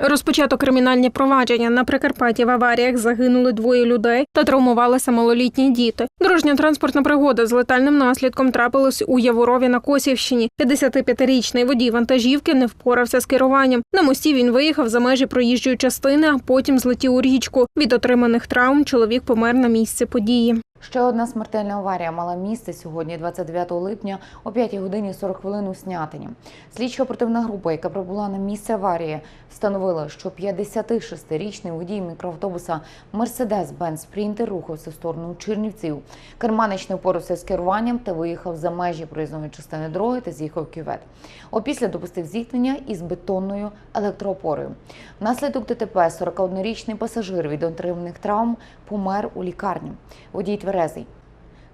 Розпочато кримінальні провадження на Прикарпатті в аваріях загинули двоє людей та травмувалися малолітні діти. Дорожня транспортна пригода з летальним наслідком трапилась у Яворові на Косівщині. 55-річний водій вантажівки не впорався з керуванням. На мості він виїхав за межі проїжджої частини, а потім злетів у річку. Від отриманих травм чоловік помер на місці події. Ще одна смертельна аварія мала місце сьогодні, 29 липня, о 5 годині 40 хвилин у Снятині. Слідчо-оперативна група, яка прибула на місце аварії, встановила, що 56-річний водій мікроавтобуса Mercedes-Benz Sprinter рухався в сторону Чернівців. Керманич не впорався з керуванням та виїхав за межі проїзної частини дороги та з'їхав кювет. Опісля допустив зіткнення із бетонною електроопорою. Внаслідок ДТП 41-річний пасажир від отриманих травм помер у лікарні. Водій Brasil.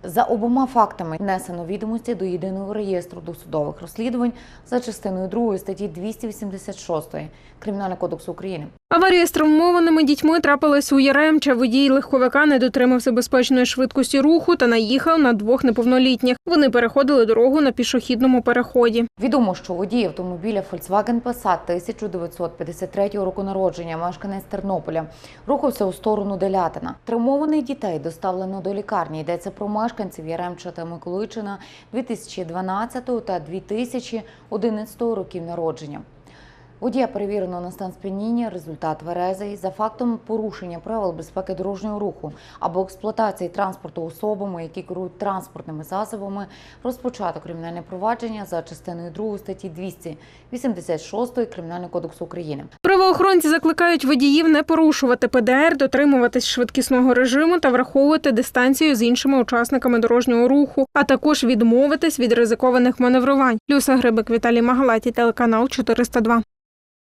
За обома фактами внесено відомості до єдиного реєстру досудових розслідувань за частиною 2 статті 286 Кримінального кодексу України. Аварія з травмованими дітьми трапилась у Яремче. Водій легковика не дотримався безпечної швидкості руху та наїхав на двох неповнолітніх. Вони переходили дорогу на пішохідному переході. Відомо, що водій автомобіля Volkswagen Passat 1953 року народження, мешканець Тернополя, рухався у сторону Делятина. Травмованих дітей доставлено до лікарні. Йдеться про мешканців Яремча та Миколичина 2012 та 2011 років народження. Водія перевірено на стан сп'яніння, результат тверезий за фактом порушення правил безпеки дорожнього руху або експлуатації транспорту особами, які керують транспортними засобами, розпочато кримінальне провадження за частиною 2 статті 286 Кримінального кодексу України. Правоохоронці закликають водіїв не порушувати ПДР, дотримуватись швидкісного режиму та враховувати дистанцію з іншими учасниками дорожнього руху, а також відмовитись від ризикованих маневрувань. Люся Грибик, Віталій Магалаті, телеканал 402.